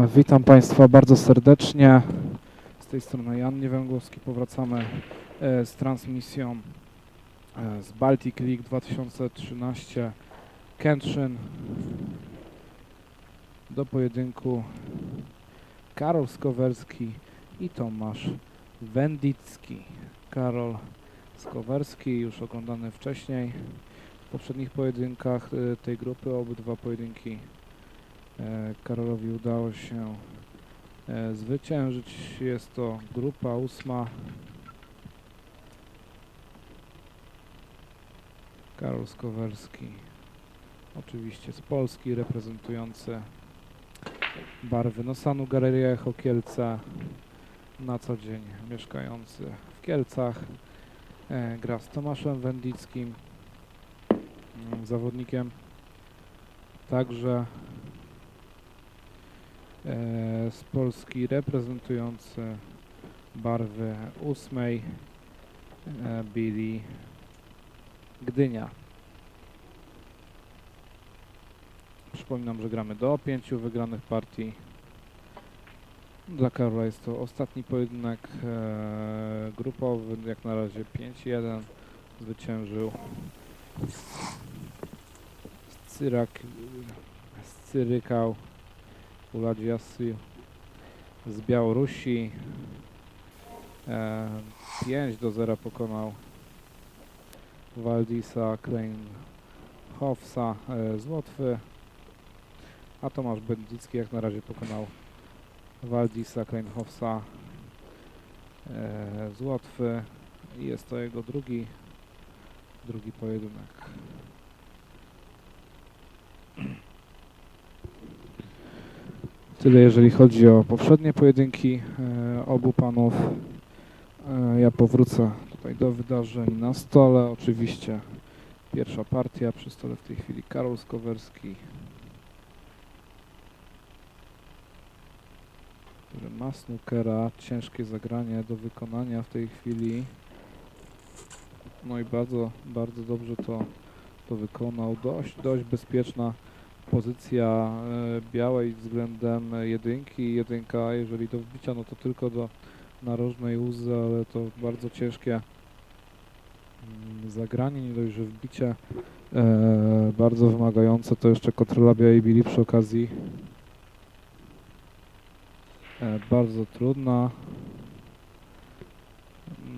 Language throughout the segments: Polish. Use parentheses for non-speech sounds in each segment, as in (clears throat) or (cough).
Witam Państwa bardzo serdecznie. Z tej strony Jan Niewęgłowski. Powracamy e, z transmisją e, z Baltic League 2013 Kętrzyn do pojedynku Karol Skowerski i Tomasz Wendicki. Karol Skowerski już oglądany wcześniej w poprzednich pojedynkach e, tej grupy. Obydwa pojedynki Karolowi udało się e, zwyciężyć. Jest to grupa ósma. Karol Skowerski, oczywiście z Polski, reprezentujący barwy Nosanu Galeria Echo Kielce, na co dzień mieszkający w Kielcach. E, Gra z Tomaszem Wendickim, mm, zawodnikiem także e, z Polski reprezentujący barwy ósmej e, Billy Gdynia. Przypominam, że gramy do pięciu wygranych partii. Dla Karola jest to ostatni pojedynek e, grupowy, jak na razie 5-1 zwyciężył Cyrak, Cyrykał Uladziasy z Białorusi. E, 5 do 0 pokonał Waldisa Kleinhofsa e, z Łotwy. A Tomasz Będzicki jak na razie pokonał Waldisa Kleinhofsa e, z Łotwy. I jest to jego drugi, drugi pojedynek. Tyle jeżeli chodzi o poprzednie pojedynki e, obu panów. E, ja powrócę tutaj do wydarzeń na stole. Oczywiście pierwsza partia przy stole w tej chwili Karol Skowerski, który ma snookera. Ciężkie zagranie do wykonania w tej chwili. No i bardzo, bardzo dobrze to, to wykonał. Dość, dość bezpieczna pozycja e, białej względem jedynki. Jedynka, jeżeli do wbicia, no to tylko do narożnej łzy, ale to bardzo ciężkie mm, zagranie, nie dość, że wbicie e, bardzo wymagające, to jeszcze kontrola białej bili przy okazji e, bardzo trudna.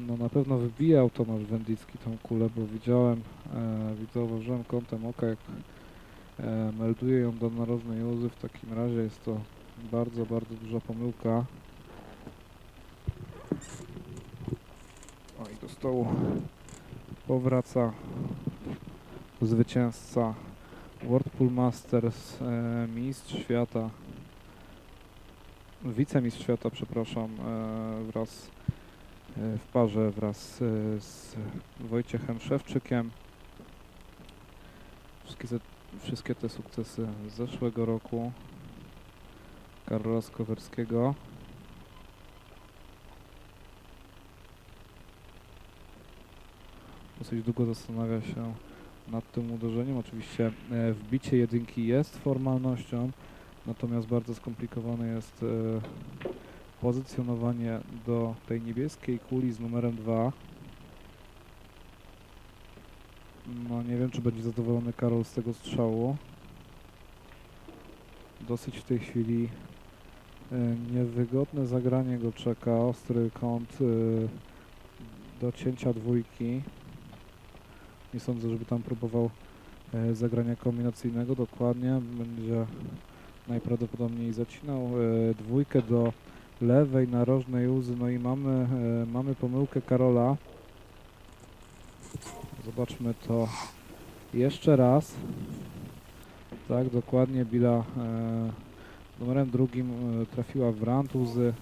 No na pewno wybijał Tomasz Wendicki tą kulę, bo widziałem, e, zauważyłem kątem oka, jak e, melduje ją do narożnej łzy. W takim razie jest to bardzo, bardzo duża pomyłka. O i do stołu powraca zwycięzca World Pool Masters, e, mistrz świata, wicemistrz świata, przepraszam, e, wraz e, w parze wraz e, z Wojciechem Szewczykiem. Wszystkie, wszystkie te sukcesy z zeszłego roku Karola Skowerskiego. Dosyć długo zastanawia się nad tym uderzeniem. Oczywiście e, wbicie jedynki jest formalnością, natomiast bardzo skomplikowane jest e, pozycjonowanie do tej niebieskiej kuli z numerem 2. No nie wiem, czy będzie zadowolony Karol z tego strzału. Dosyć w tej chwili e, niewygodne zagranie go czeka. Ostry kąt e, do cięcia dwójki. Nie sądzę, żeby tam próbował e, zagrania kombinacyjnego. Dokładnie będzie najprawdopodobniej zacinał dwójkę do lewej narożnej łzy. No i mamy, mamy pomyłkę Karola. Zobaczmy to jeszcze raz. Tak, dokładnie Bila e, numerem drugim e, trafiła w rant łzy.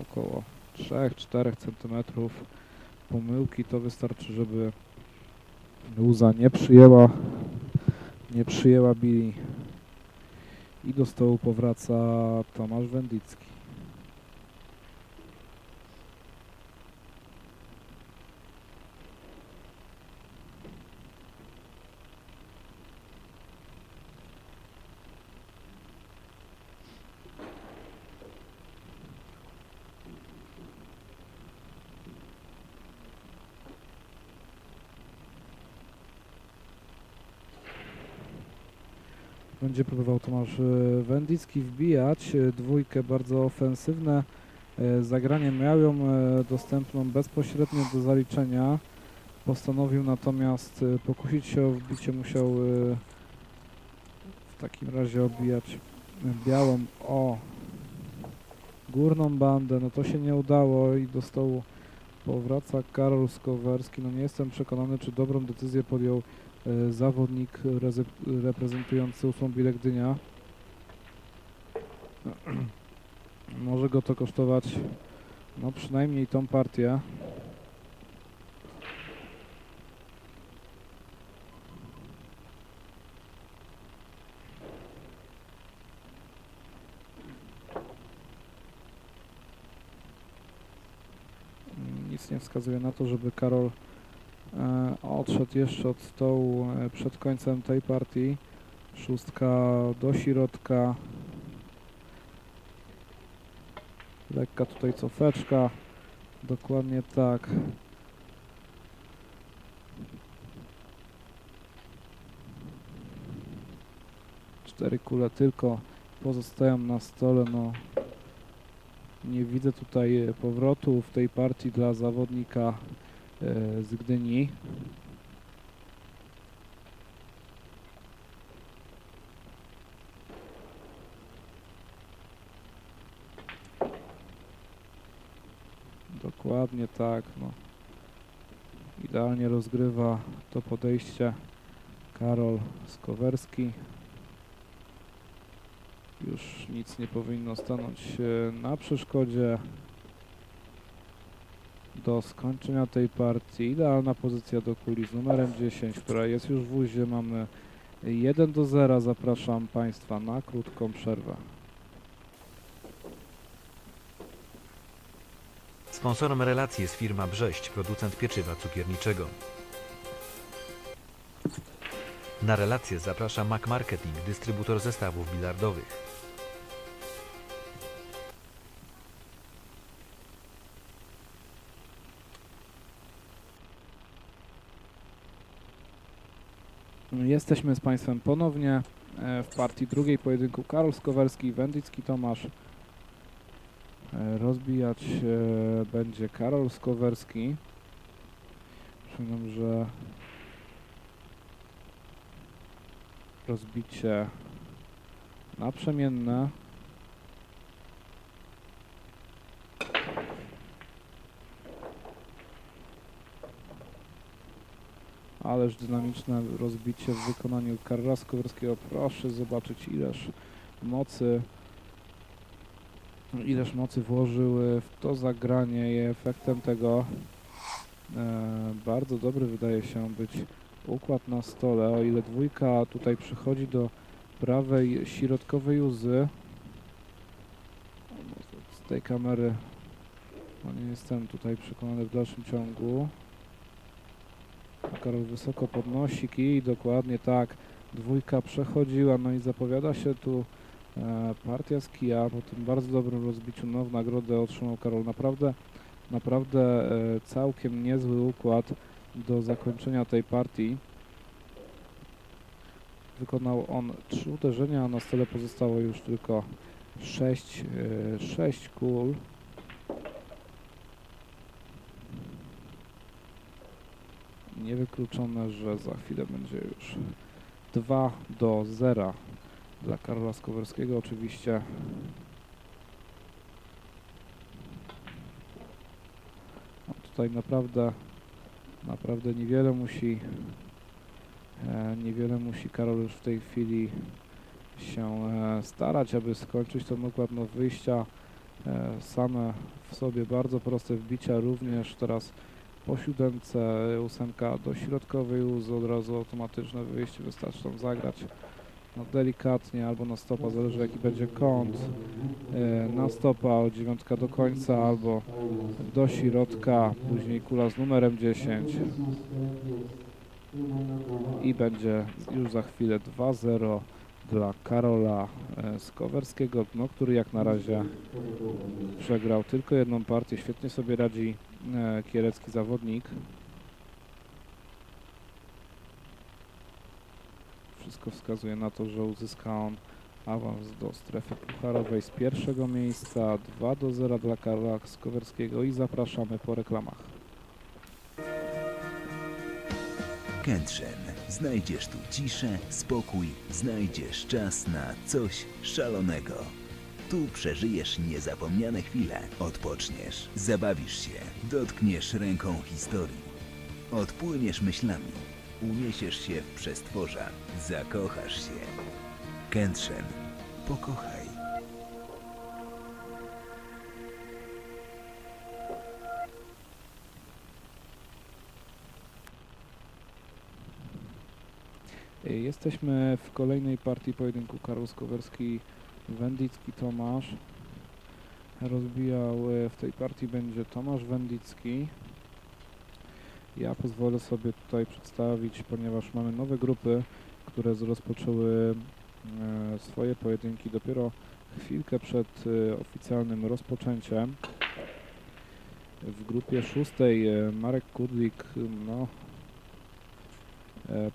Około 3-4 cm pomyłki to wystarczy, żeby łza nie przyjęła nie przyjęła Billy i do stołu powraca Tomasz Wendicki. Będzie próbował Tomasz e, Wędicki wbijać. E, Dwójkę bardzo ofensywne. e, Zagranie miał ją dostępną bezpośrednio do zaliczenia. Postanowił natomiast pokusić się o wbicie. Musiał w takim razie obijać białą o górną bandę. No to się nie udało i do stołu powraca Karol Skowerski. No nie jestem przekonany, czy dobrą decyzję podjął zawodnik rezy- reprezentujący ósmą Bilę Gdynia. (clears throat) Może go to kosztować no przynajmniej tą partię. Nic nie wskazuje na to, żeby Karol e, odszedł jeszcze od stołu e, przed końcem tej partii. Szóstka do środka. Lekka tutaj cofeczka. Dokładnie tak. Cztery kule tylko pozostają na stole. No, nie widzę tutaj e, powrotu w tej partii dla zawodnika e, z Gdyni. Dokładnie tak, no. Idealnie rozgrywa to podejście Karol Skowerski. Już nic nie powinno stanąć na przeszkodzie do skończenia tej partii. Idealna pozycja do kuli z numerem 10, która jest już w wuzie. Mamy 1 do 0. Zapraszam Państwa na krótką przerwę. Sponsorem relacji jest firma Brześć, producent pieczywa cukierniczego. Na relację zaprasza Mac Marketing, dystrybutor zestawów bilardowych. Jesteśmy z Państwem ponownie e, w partii drugiej pojedynku Karol Skowerski, Wędicki Tomasz. E, Rozbijać będzie Karol Skowerski. Przypominam, że rozbicie naprzemienne. Ależ dynamiczne rozbicie w wykonaniu Karola Skowerskiego. Proszę zobaczyć ileż mocy ileż mocy włożył e, w to zagranie i efektem tego e, bardzo dobry wydaje się być układ na stole. O ile dwójka tutaj przychodzi do prawej środkowej łzy z tej kamery no nie jestem tutaj przekonany w dalszym ciągu. Karol wysoko podnosi kij, dokładnie tak. Dwójka przechodziła, no i zapowiada się tu e, partia z kija. Po tym bardzo dobrym rozbiciu no, w nagrodę otrzymał Karol. Naprawdę, naprawdę e, całkiem niezły układ do zakończenia tej partii. Wykonał on trzy uderzenia, a na stole pozostało już tylko sześć, e, sześć kul. Niewykluczone, że za chwilę będzie już 2 do 0 dla Karola Skowerskiego oczywiście. No tutaj naprawdę, naprawdę niewiele musi, e, niewiele musi Karol już w tej chwili się e, starać, aby skończyć ten układ no, wyjścia. E, same w sobie bardzo proste wbicia również teraz po siódemce ósemka do środkowej łzy od razu automatyczne wyjście wystarczy tam zagrać. No, delikatnie albo na stopa, zależy jaki będzie kąt. E, na stopa od dziewiątka do końca albo do środka później kula z numerem 10 i będzie już za chwilę 2-0 dla Karola e, Skowerskiego, no, który jak na razie przegrał tylko jedną partię. Świetnie sobie radzi e, kielecki zawodnik. wszystko wskazuje na to, że uzyska on awans do strefy pucharowej z pierwszego miejsca. 2 do 0 dla Karla Skowerskiego i zapraszamy po reklamach. Kętrzyn. Znajdziesz tu ciszę, spokój, znajdziesz czas na coś szalonego. Tu przeżyjesz niezapomniane chwile, odpoczniesz, zabawisz się, dotkniesz ręką historii, odpłyniesz myślami, uniesiesz się w przestworza, zakochasz się. Kętrzyn. Pokochaj. Jesteśmy w kolejnej partii pojedynku Karol Skowerski, Wendicki Tomasz. Rozbijał y, w tej partii będzie Tomasz Wendicki. Ja pozwolę sobie tutaj przedstawić, ponieważ mamy nowe grupy, które rozpoczęły e, swoje pojedynki dopiero chwilkę przed e, oficjalnym rozpoczęciem. W grupie szóstej e, Marek Kudlik no, e,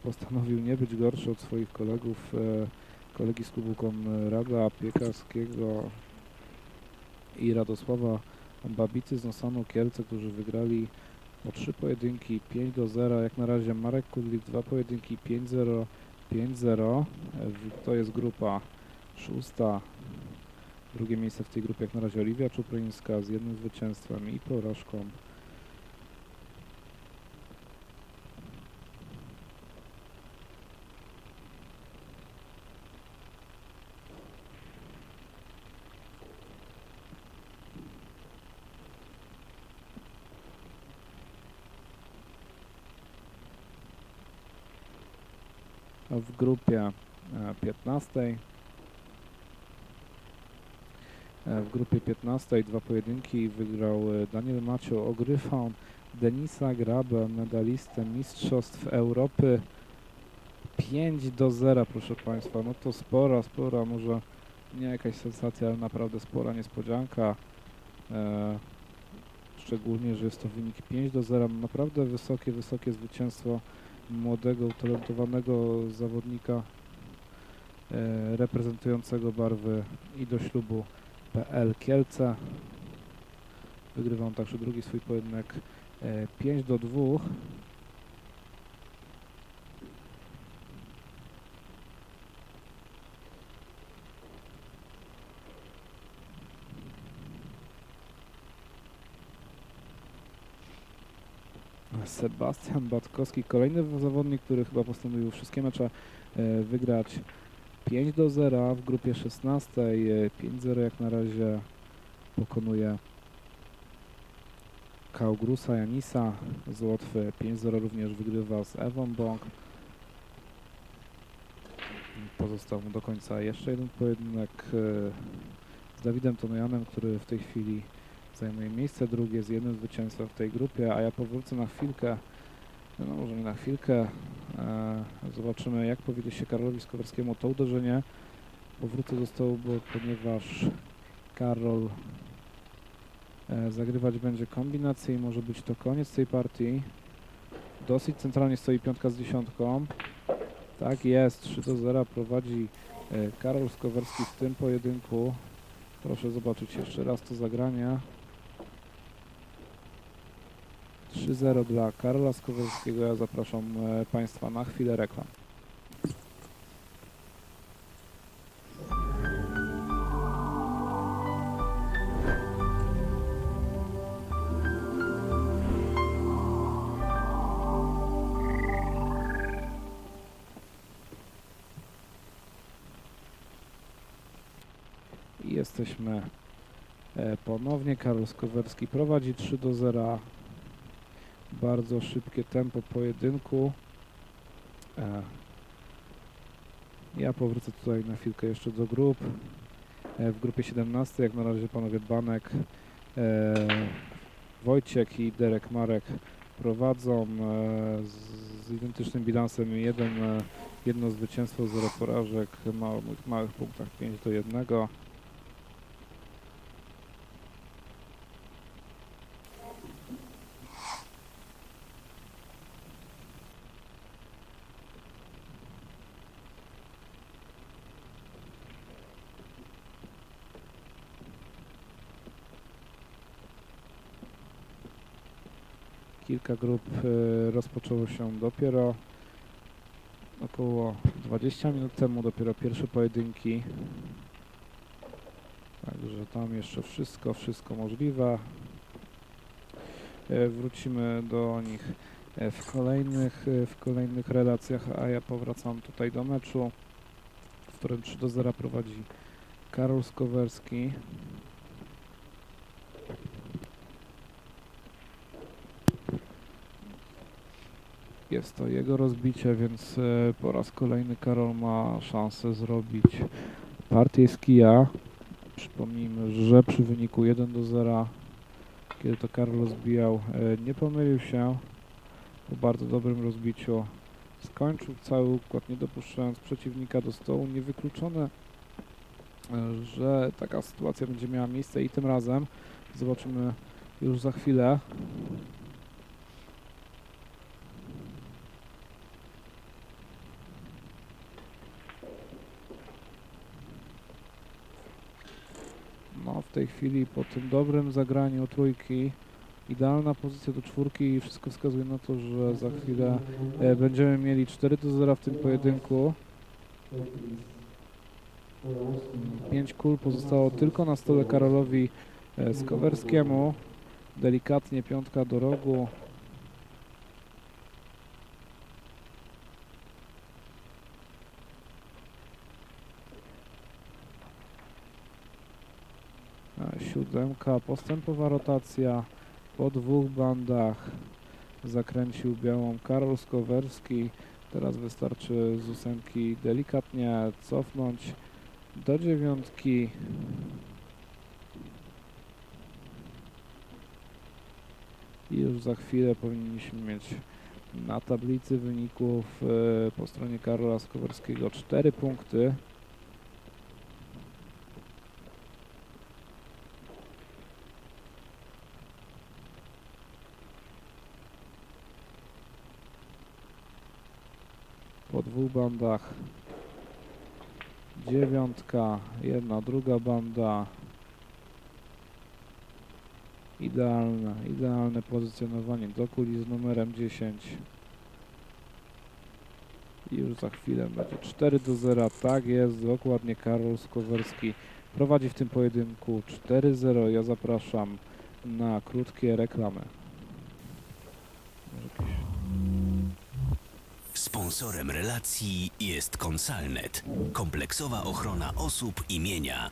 postanowił nie być gorszy od swoich kolegów, e, kolegi z klubu Konrada Piekarskiego i Radosława Babicy z Nosanu Kielce, którzy wygrali po trzy pojedynki 5 do 0. Jak na razie Marek Kudlik dwa pojedynki 5-0, 5-0. E, w- To jest grupa szósta. Drugie miejsce w tej grupie jak na razie Oliwia Czupryńska z jednym zwycięstwem i porażką. W grupie e, 15. E, W grupie 15 dwa pojedynki wygrał e, Daniel Macio Ogryfał, Denisa Grabę, medalistę Mistrzostw Europy 5 do 0 proszę Państwa, no to spora, spora, może nie jakaś sensacja, ale naprawdę spora niespodzianka. E, szczególnie, że jest to wynik 5 do 0, naprawdę wysokie, wysokie zwycięstwo młodego, utalentowanego zawodnika e, reprezentującego barwy i do ślubu PL Kielce. Wygrywa on także drugi swój pojedynek e, 5 do 2. Sebastian Batkowski, kolejny zawodnik, który chyba postanowił wszystkie mecze e, wygrać 5 do 0 w grupie 16. e, 5-0 jak na razie pokonuje Kaugrusa Janisa z Łotwy. 5-0 również wygrywa z Ewą Bąk. Pozostał mu do końca jeszcze jeden pojedynek e, z Dawidem Tonojanem, który w tej chwili zajmuje miejsce drugie z jednym zwycięstwem w tej grupie, a ja powrócę na chwilkę, no może nie na chwilkę, e, zobaczymy jak powiedzie się Karolowi Skowerskiemu to uderzenie. Powrócę do stołu, bo ponieważ Karol e, zagrywać będzie kombinację i może być to koniec tej partii. Dosyć centralnie stoi piątka z dziesiątką. Tak jest, 3 do 0 prowadzi e, Karol Skowerski w tym pojedynku. Proszę zobaczyć jeszcze raz to zagranie. 3-0 dla Karola Skowelskiego. Ja zapraszam e, Państwa na chwilę reklam. Jesteśmy e, ponownie. Karol Skowerski prowadzi 3 do 0 bardzo szybkie tempo pojedynku. E, ja powrócę tutaj na chwilkę jeszcze do grup. E, w grupie 17 jak na razie panowie Banek, e, Wojciech i Derek Marek prowadzą z, identycznym bilansem jeden, e, jedno zwycięstwo, zero porażek, małych, małych punktach 5 do 1. Kilka grup e, rozpoczęło się dopiero około 20 minut temu, dopiero pierwsze pojedynki. Także tam jeszcze wszystko, wszystko możliwe. E, Wrócimy do nich e, w kolejnych, e, w kolejnych relacjach, a ja powracam tutaj do meczu, w którym 3 do 0 prowadzi Karol Skowerski. Jest to jego rozbicie, więc e, po raz kolejny Karol ma szansę zrobić partię z kija. Przypomnijmy, że przy wyniku 1 do 0, kiedy to Karol zbijał, e, nie pomylił się. Po bardzo dobrym rozbiciu skończył cały układ, nie dopuszczając przeciwnika do stołu. Niewykluczone, e, że taka sytuacja będzie miała miejsce i tym razem. Zobaczymy już za chwilę. No, w tej chwili po tym dobrym zagraniu trójki, idealna pozycja do czwórki i wszystko wskazuje na to, że za chwilę e, będziemy mieli 4 do 0 w tym pojedynku. 5 kul pozostało tylko na stole Karolowi e, Skowerskiemu. Delikatnie piątka do rogu. Siódemka, postępowa rotacja po dwóch bandach. Zakręcił białą Karol Skowerski. Teraz wystarczy z ósemki delikatnie cofnąć do dziewiątki. I już za chwilę powinniśmy mieć na tablicy wyników e, po stronie Karola Skowerskiego 4 punkty. Po dwóch bandach dziewiątka, jedna, druga banda. Idealne, idealne pozycjonowanie do kuli z numerem 10. I już za chwilę będzie 4 do 0. Tak jest, dokładnie Karol Skowerski prowadzi w tym pojedynku 4-0. Ja zapraszam na krótkie reklamy. Sponsorem relacji jest Konsalnet, kompleksowa ochrona osób i mienia.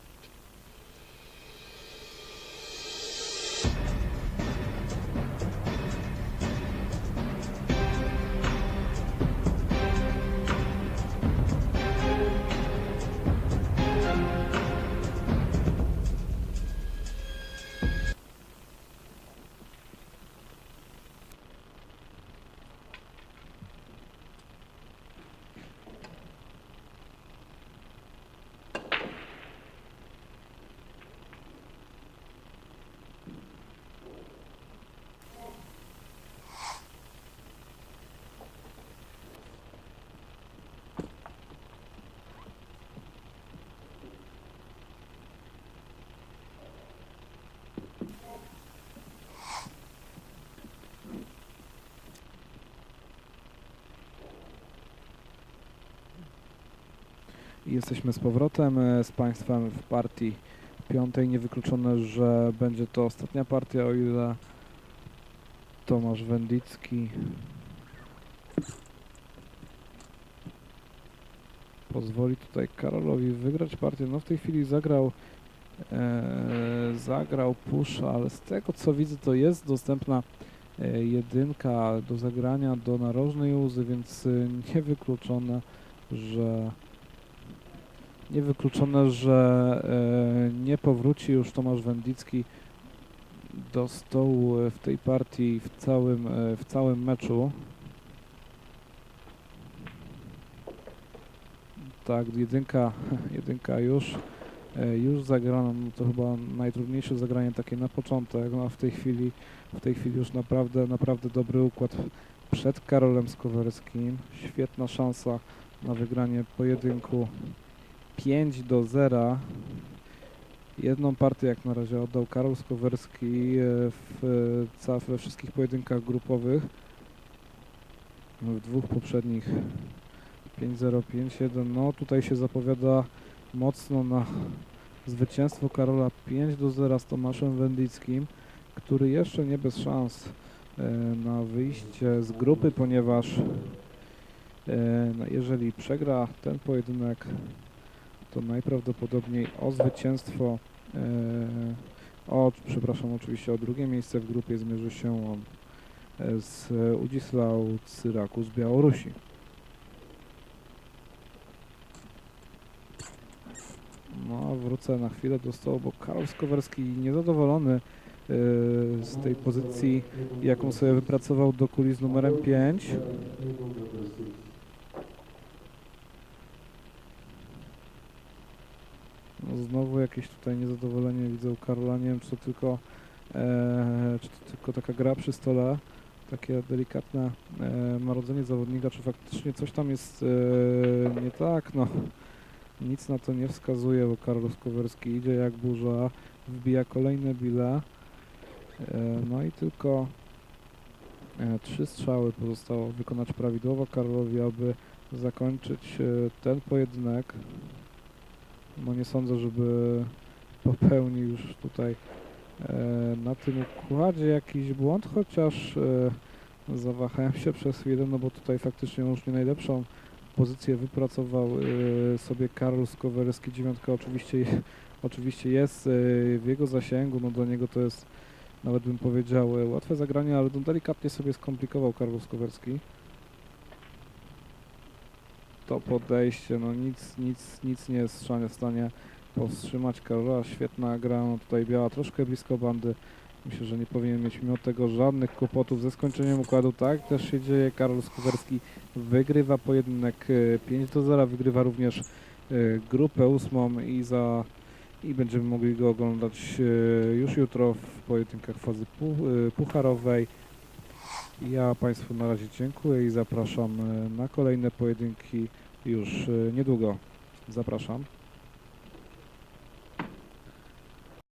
Jesteśmy z powrotem e, z Państwem w partii piątej. Niewykluczone, że będzie to ostatnia partia, o ile Tomasz Wendicki pozwoli tutaj Karolowi wygrać partię. No w tej chwili zagrał e, zagrał push, ale z tego co widzę to jest dostępna e, jedynka do zagrania do narożnej łzy, więc e, niewykluczone, że niewykluczone, że e, nie powróci już Tomasz Wendicki do stołu e, w tej partii w całym, e, w całym meczu. Tak, jedynka, (laughs) jedynka już, już zagrano, no to chyba najtrudniejsze zagranie takie na początek, no a w tej chwili, w tej chwili już naprawdę, naprawdę dobry układ przed Karolem Skowerskim. Świetna szansa na wygranie pojedynku 5 do 0 Jedną partię jak na razie oddał Karol Skowerski e, w, we wszystkich pojedynkach grupowych. W dwóch poprzednich 5-0, 5-1. No tutaj się zapowiada mocno na zwycięstwo Karola 5 do 0 z Tomaszem Wendickim, który jeszcze nie bez szans e, na wyjście z grupy, ponieważ e, no jeżeli przegra ten pojedynek, to najprawdopodobniej o zwycięstwo, e, o, przepraszam, oczywiście o drugie miejsce w grupie zmierzy się on e, z Udzislau Cyraku z Białorusi. No, wrócę na chwilę do stołu, bo Karol Skowerski niezadowolony e, z tej pozycji, jaką sobie wypracował do kuli z numerem 5. znowu jakieś tutaj niezadowolenie widzę u Karola. Nie wiem, czy to tylko, e, czy to tylko taka gra przy stole, takie delikatne e, marodzenie zawodnika, czy faktycznie coś tam jest e, nie tak. No, nic na to nie wskazuje, bo Karol Skowerski idzie jak burza, wbija kolejne bile. E, no i tylko e, trzy strzały pozostało wykonać prawidłowo Karolowi, aby zakończyć e, ten pojedynek. No nie sądzę, żeby popełnił już tutaj e, na tym układzie jakiś błąd, chociaż e, zawahałem się przez chwilę, no bo tutaj faktycznie już nie najlepszą pozycję wypracował e, sobie Karol Skowerski. Dziewiątka oczywiście, oczywiście jest w jego zasięgu, no do niego to jest nawet bym powiedział łatwe zagranie, ale delikatnie sobie skomplikował Karol Skowerski. To podejście, no nic, nic, nic nie jest w stanie powstrzymać Karola. Świetna gra, no tutaj biała troszkę blisko bandy. Myślę, że nie powinien mieć mimo tego żadnych kłopotów ze skończeniem układu. Tak też się dzieje. Karol Skuwerski wygrywa pojedynek e, 5 do 0. Wygrywa również e, grupę ósmą i za i będziemy mogli go oglądać e, już jutro w pojedynkach fazy pu- pucharowej. Ja Państwu na razie dziękuję i zapraszam e, na kolejne pojedynki już e, niedługo. Zapraszam.